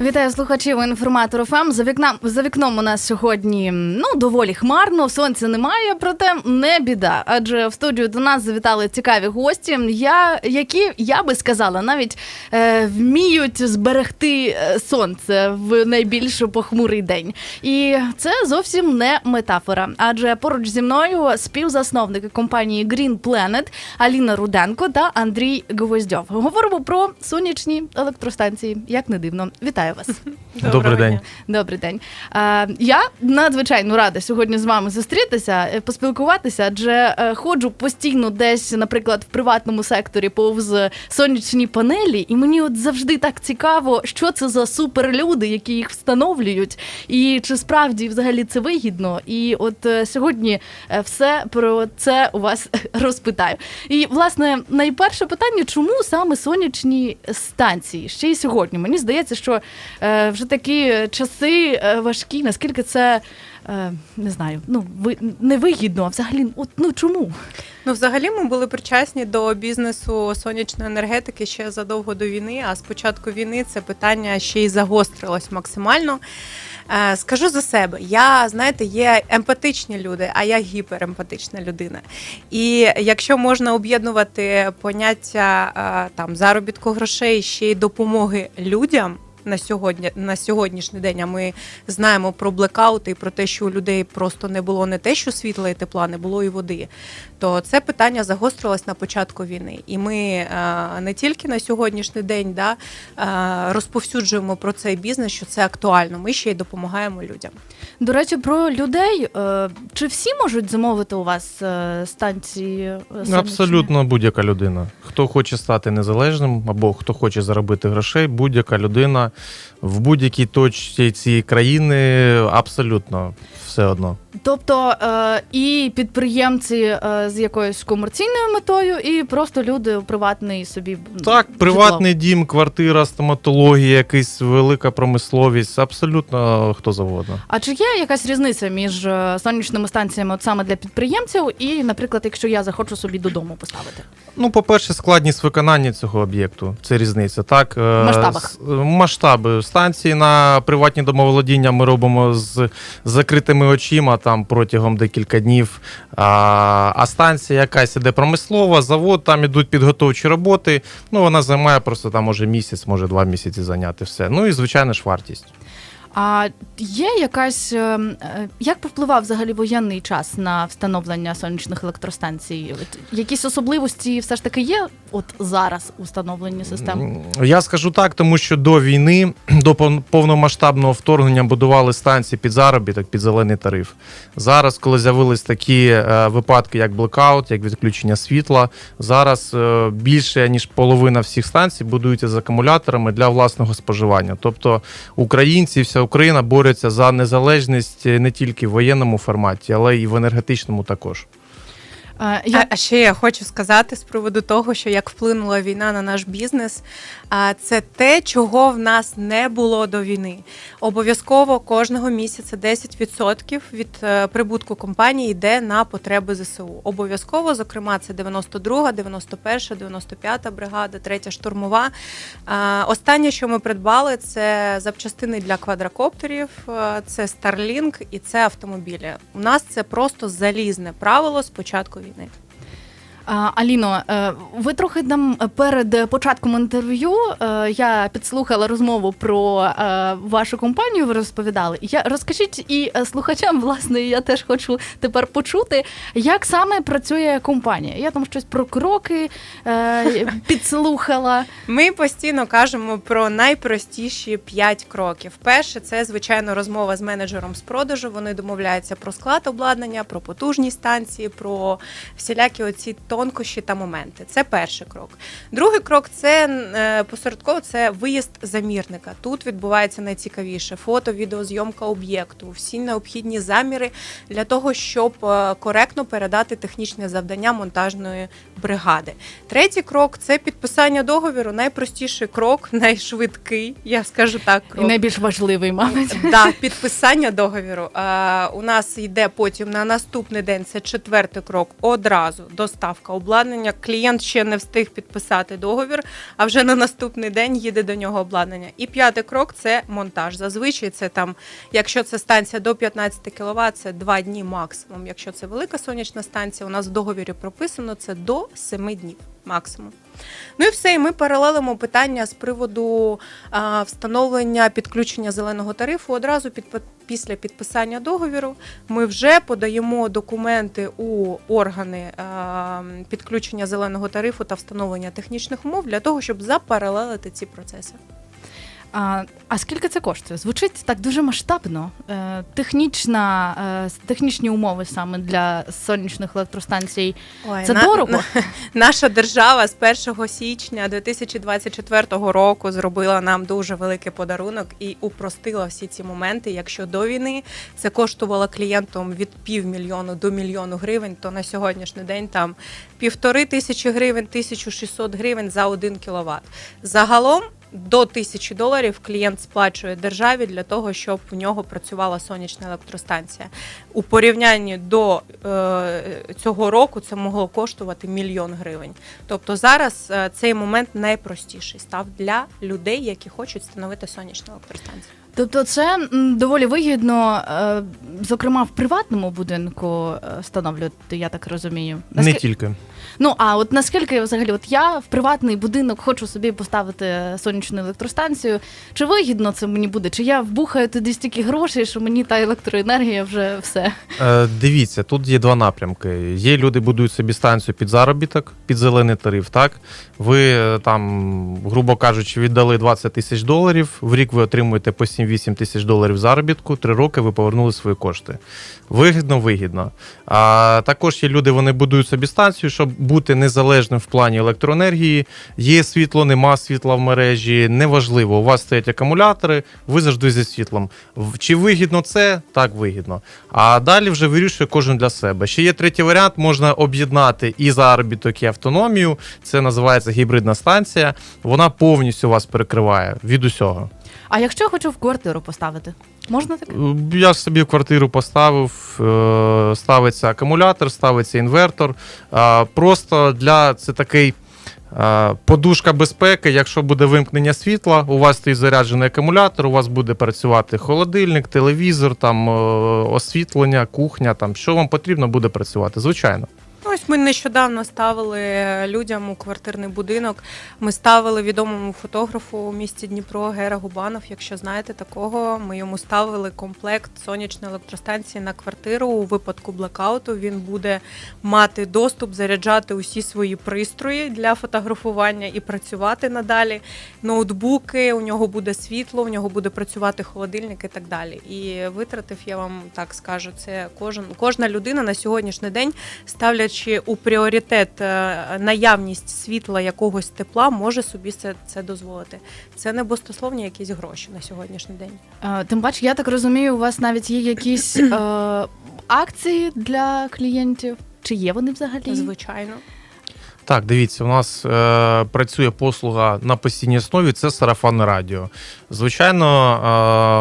Вітаю слухачів інформатору ФМ. За вікном за вікном у нас сьогодні ну доволі хмарно. Сонця немає, проте не біда. Адже в студію до нас завітали цікаві гості. Я які я би сказала, навіть е, вміють зберегти е, сонце в найбільш похмурий день. І це зовсім не метафора. Адже поруч зі мною співзасновники компанії Green Planet Аліна Руденко та Андрій Гвоздьов. Говоримо про сонячні електростанції. Як не дивно, вітаю вас. Добрий день. Добрий день. Е, я надзвичайно рада сьогодні з вами зустрітися, е, поспілкуватися, адже е, ходжу постійно десь, наприклад, в приватному секторі повз сонячні панелі, і мені от завжди так цікаво, що це за суперлюди, які їх встановлюють, і чи справді взагалі це вигідно. І от е, сьогодні е, все про це у вас розпитаю. І власне найперше питання, чому саме сонячні станції? Ще й сьогодні. Мені здається, що вже такі часи е, важкі, наскільки це. е, Не знаю, ну ви невигідно, а взагалі, от ну чому? Ну, взагалі, ми були причасні до бізнесу сонячної енергетики ще задовго до війни. А з початку війни це питання ще й загострилось максимально. Е, Скажу за себе, я знаєте, є емпатичні люди, а я гіперемпатична людина. І якщо можна об'єднувати поняття е, там заробітку грошей ще й допомоги людям. На сьогодні на сьогоднішній день а ми знаємо про блекаути і про те, що у людей просто не було не те, що світла і тепла, не було і води. То це питання загострилось на початку війни, і ми е, не тільки на сьогоднішній день да, е, розповсюджуємо про цей бізнес, що це актуально. Ми ще й допомагаємо людям. До речі, про людей. Е, Чи всі можуть замовити у вас е, станції? е, сонячні? Абсолютно будь-яка людина. Хто хоче стати незалежним або хто хоче заробити грошей, будь-яка людина в будь-якій точці цієї країни абсолютно все одно. Тобто е, і підприємці е, з якоюсь комерційною метою, і просто люди у приватний собі Так, житло. приватний дім, квартира, стоматологія, якась велика промисловість, абсолютно хто завгодно. А чи є якась різниця між е, сонячними станціями от саме для підприємців, і, наприклад, якщо я захочу собі додому поставити? Ну, по-перше, складність виконання цього об'єкту. Це різниця. Так, е, В масштабах. е, масштаби станції на приватні домоволодіння ми робимо з закритими очима там протягом декілька днів. А, а станція якась іде промислова, завод, там ідуть підготовчі роботи. Ну, вона займає просто там може місяць, може два місяці зайняти все. Ну і звичайно ж вартість. А є якась е, е, як повпливав взагалі воєнний час на встановлення сонячних електростанцій? Якісь особливості все ж таки є от зараз у встановленні систем? Я скажу так, тому що до війни, до повномасштабного вторгнення будували станції під заробіток, під зелений тариф. Зараз, коли з'явились такі е, випадки, як блекаут, як відключення світла, зараз більше ніж половина всіх станцій будуються з акумуляторами для власного споживання. Тобто українці, вся Україна бореться за незалежність не тільки в воєнному форматі, але й в енергетичному також. А, а ще я хочу сказати з приводу того, що як вплинула війна на наш бізнес, а це те, чого в нас не було до війни. Обов'язково кожного місяця 10% від е, прибутку компанії йде на потреби ЗСУ. Обов'язково, зокрема, це 92, 91, 95 бригада, 3 штурмова. А, Останнє, що ми придбали, це запчастини для квадрокоптерів, е, це Starlink і це автомобілі. У нас це просто залізне правило з початку війни. А, Аліно, е, ви трохи нам перед початком інтерв'ю е, я підслухала розмову про е, вашу компанію. Ви розповідали. Я розкажіть і слухачам, власне, я теж хочу тепер почути, як саме працює компанія. Я там щось про кроки підслухала. Ми постійно кажемо про найпростіші 5 кроків. Перше, це звичайно розмова з менеджером з продажу. Вони домовляються про склад обладнання, про потужні станції, про всілякі оці тонкощі та моменти. Це перший крок. Другий крок це е, посередково це виїзд замірника. Тут відбувається найцікавіше: фото, відеозйомка об'єкту, всі необхідні заміри для того, щоб е, коректно передати технічне завдання монтажної бригади. Третій крок це підписання договіру. Найпростіший крок, найшвидкий, я скажу так. І найбільш важливий, мабуть. Да, підписання договіру. Е, у нас йде потім на наступний день. Це четвертий крок. Одразу доставка обладнання. Клієнт ще не встиг підписати договір, а вже на наступний день їде до нього обладнання. І п'ятий крок це монтаж. Зазвичай це там, якщо це станція до 15 кВт, це два дні максимум. Якщо це велика сонячна станція, у нас в договірі прописано це до 7 днів максимум. Ну і все, і ми паралелимо питання з приводу а, встановлення підключення зеленого тарифу. Одразу під, після підписання договіру ми вже подаємо документи у органи а, підключення зеленого тарифу та встановлення технічних умов для того, щоб запаралелити ці процеси. А, а скільки це коштує? Звучить так дуже масштабно. Е, технічна, е, технічні умови саме для сонячних електростанцій. Ой, Це дорого? Наша держава з 1 січня 2024 року зробила нам дуже великий подарунок і упростила всі ці моменти. Якщо до війни це коштувало клієнтам від півмільйону до мільйону гривень, то на сьогоднішній день там півтори тисячі гривень, 1600 гривень за один кіловат. Загалом. До тисячі доларів клієнт сплачує державі для того, щоб в нього працювала сонячна електростанція. У порівнянні до е, цього року це могло коштувати мільйон гривень. Тобто зараз е, цей момент найпростіший став для людей, які хочуть встановити сонячну електростанцію. Тобто, це доволі вигідно, е, зокрема в приватному будинку е, встановлювати, я так розумію. Не тільки. Ну а от наскільки взагалі, от я в приватний будинок хочу собі поставити сонячну електростанцію. Чи вигідно це мені буде? Чи я вбухаю туди стільки грошей, що мені та електроенергія вже все? Е, дивіться, тут є два напрямки. Є люди будують собі станцію під заробіток, під зелений тариф. Так ви е, там, грубо кажучи, віддали 20 тисяч доларів. В рік ви отримуєте по 7-8 тисяч доларів заробітку. Три роки ви повернули свої кошти. Вигідно, вигідно. А також є люди, вони будують собі станцію, щоб бути незалежним в плані електроенергії. Є світло, нема світла в мережі. Неважливо. У вас стоять акумулятори, ви завжди зі світлом. Чи вигідно це? Так, вигідно. А далі вже вирішує кожен для себе. Ще є третій варіант: можна об'єднати і заробіток, і автономію. Це називається гібридна станція. Вона повністю вас перекриває від усього. А якщо я хочу в квартиру поставити, можна таке? Е, Я ж собі в квартиру поставив, е, ставиться акумулятор, ставиться інвертор. Просто для це такий. е, Подушка безпеки, якщо буде вимкнення світла, у вас стоїть заряджений акумулятор, у вас буде працювати холодильник, телевізор, там освітлення, кухня, там що вам потрібно буде працювати. Звичайно. Ну, Ось ми нещодавно ставили людям у квартирний будинок. Ми ставили відомому фотографу у місті Дніпро Гера Губанов. Якщо знаєте такого, ми йому ставили комплект сонячної електростанції на квартиру. У випадку блекауту він буде мати доступ, заряджати усі свої пристрої для фотографування і працювати надалі. Ноутбуки, у нього буде світло, у нього буде працювати холодильник і так далі. І витратив, я вам так скажу, це кожен кожна людина на сьогоднішній день ставлячи у пріоритет е, наявність світла якогось тепла, може собі це, це дозволити. Це не баснословні якісь гроші на сьогоднішній день. Е, Тим паче, я так розумію, у вас навіть є якісь е, акції для клієнтів. Чи є вони взагалі? Звичайно. Так, дивіться, у нас е, працює послуга на постійній основі. Це сарафанне радіо. Звичайно,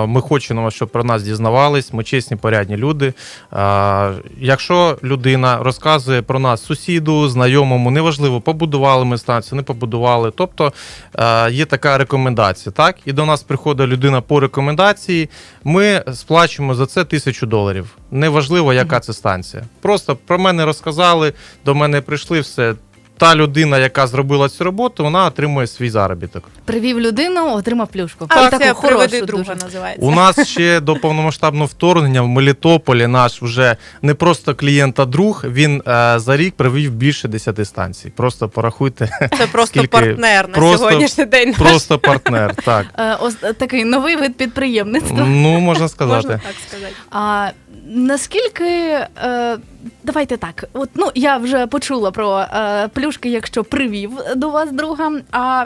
е, ми хочемо, щоб про нас дізнавались. Ми чесні, порядні люди. Е, якщо людина розказує про нас сусіду, знайомому, неважливо, побудували ми станцію, не побудували. Тобто е, є така рекомендація. Так, і до нас приходить людина по рекомендації. Ми сплачуємо за це тисячу доларів. Неважливо, яка це станція. Просто про мене розказали, до мене прийшли все. Та людина, яка зробила цю роботу, вона отримує свій заробіток. Привів людину, отримав плюшку. А Таку це хорошу друга дуже. називається. У нас ще до повномасштабного вторгнення в Мелітополі наш вже не просто клієнт, а друг. Він е, за рік привів більше 10 станцій. Просто порахуйте. Це просто скільки- партнер на просто- сьогоднішній день. наш. Просто партнер. Так. Е, ось такий новий вид підприємництва. Ну, можна сказати. Можна так сказати. А наскільки е, давайте так. От ну я вже почула про е, плюшки, якщо привів до вас друга. А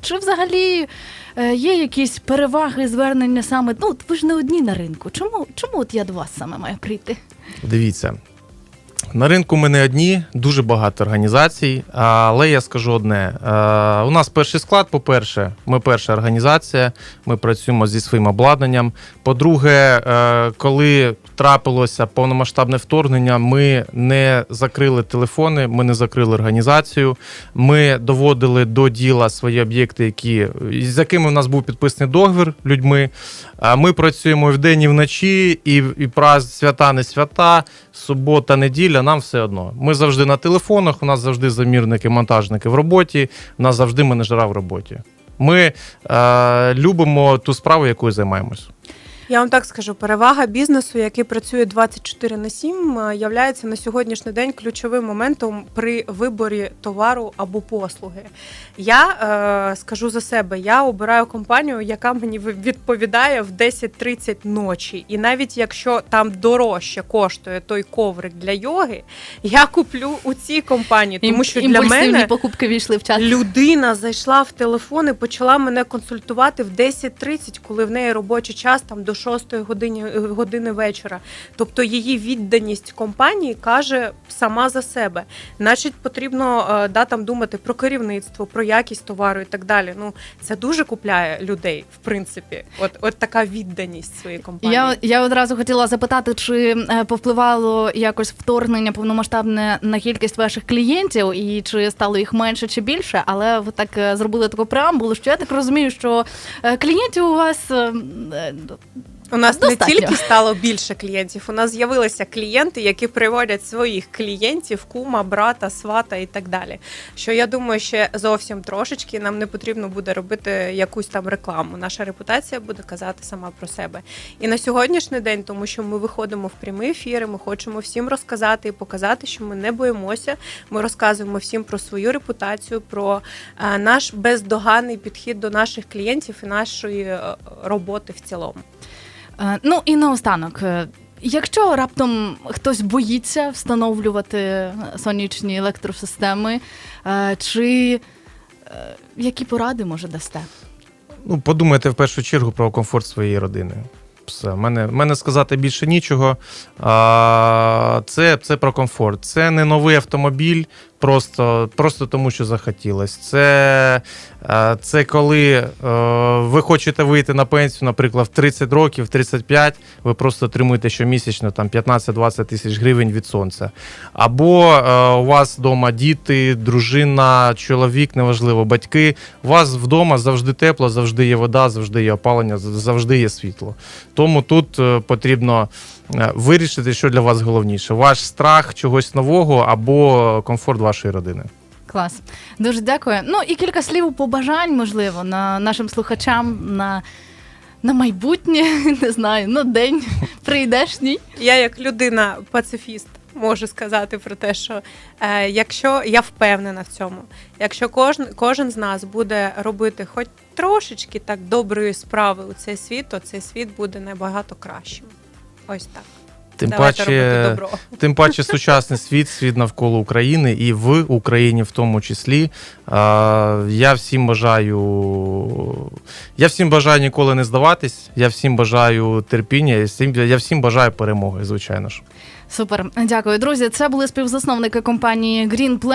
чи взагалі е, є якісь переваги звернення саме? Ну, ви ж не одні на ринку. Чому, чому от я до вас саме маю прийти? Дивіться. На ринку ми не одні, дуже багато організацій, але я скажу одне: Е, у нас перший склад, по-перше, ми перша організація, ми працюємо зі своїм обладнанням. По-друге, е, коли трапилося повномасштабне вторгнення, ми не закрили телефони, ми не закрили організацію. Ми доводили до діла свої об'єкти, які, з якими в нас був підписаний договір людьми. Ми працюємо і вдень, і вночі, і, і праз свята, не свята, субота, неділя, нам все одно. Ми завжди на телефонах, у нас завжди замірники, монтажники в роботі, у нас завжди менеджера в роботі. Ми е, любимо ту справу, якою займаємось. Я вам так скажу, перевага бізнесу, який працює 24 на 7, е, являється на сьогоднішній день ключовим моментом при виборі товару або послуги. Я е, скажу за себе, я обираю компанію, яка мені відповідає в 10.30 ночі. І навіть якщо там дорожче коштує той коврик для йоги, я куплю у цій компанії, тому що для мене покупки війшли в чат. Людина зайшла в телефон і почала мене консультувати в 10.30, коли в неї робочий час там до 6 години, години вечора. Тобто її відданість компанії каже сама за себе. Значить, потрібно е, да, там думати про керівництво, про якість товару і так далі. Ну це дуже купляє людей, в принципі. От, от така відданість своєї компанії. Я, я одразу хотіла запитати, чи е, повпливало якось вторгнення повномасштабне на кількість ваших клієнтів, і чи стало їх менше чи більше, але ви так е, зробили таку преамбулу, що я так розумію, що клієнтів у вас У нас Достатньо. не тільки стало більше клієнтів, у нас з'явилися клієнти, які приводять своїх клієнтів, кума, брата, свата і так далі. Що я думаю, ще зовсім трошечки нам не потрібно буде робити якусь там рекламу. Наша репутація буде казати сама про себе. І на сьогоднішній день, тому що ми виходимо в прямі ефіри, ми хочемо всім розказати і показати, що ми не боїмося. Ми розказуємо всім про свою репутацію, про е, наш бездоганний підхід до наших клієнтів і нашої е, роботи в цілому. Е, Ну і наостанок. е, Якщо раптом хтось боїться встановлювати е, сонячні електросистеми, чи які поради може дасте? Ну, подумайте в першу чергу про комфорт своєї родини. Все, мене, мене сказати більше нічого. А, це, це про комфорт. Це не новий автомобіль, просто, просто тому, що захотілось. Це, це коли е, ви хочете вийти на пенсію, наприклад, в 30 років, в 35, ви просто отримуєте щомісячно там 15-20 тисяч гривень від сонця. Або е, у вас вдома діти, дружина, чоловік, неважливо, батьки. У вас вдома завжди тепло, завжди є вода, завжди є опалення, завжди є світло. Тому тут е, потрібно е, вирішити, що для вас головніше: ваш страх чогось нового або комфорт родини. Клас. Дуже дякую. Ну і кілька слів побажань, можливо, на нашим слухачам на, на майбутнє, не знаю, на день прийдешній. Я як людина пацифіст можу сказати про те, що е, якщо я впевнена в цьому, якщо кожен, кожен з нас буде робити хоч трошечки так доброї справи у цей світ, то цей світ буде набагато кращим. Ось так. Тим Давайте паче, добро. тим паче сучасний світ, світ навколо України і в Україні в тому числі. Я всім бажаю. Я всім бажаю ніколи не здаватись. Я всім бажаю терпіння, я всім, я всім бажаю перемоги, звичайно ж. Супер, дякую, друзі. Це були співзасновники компанії Green Plan.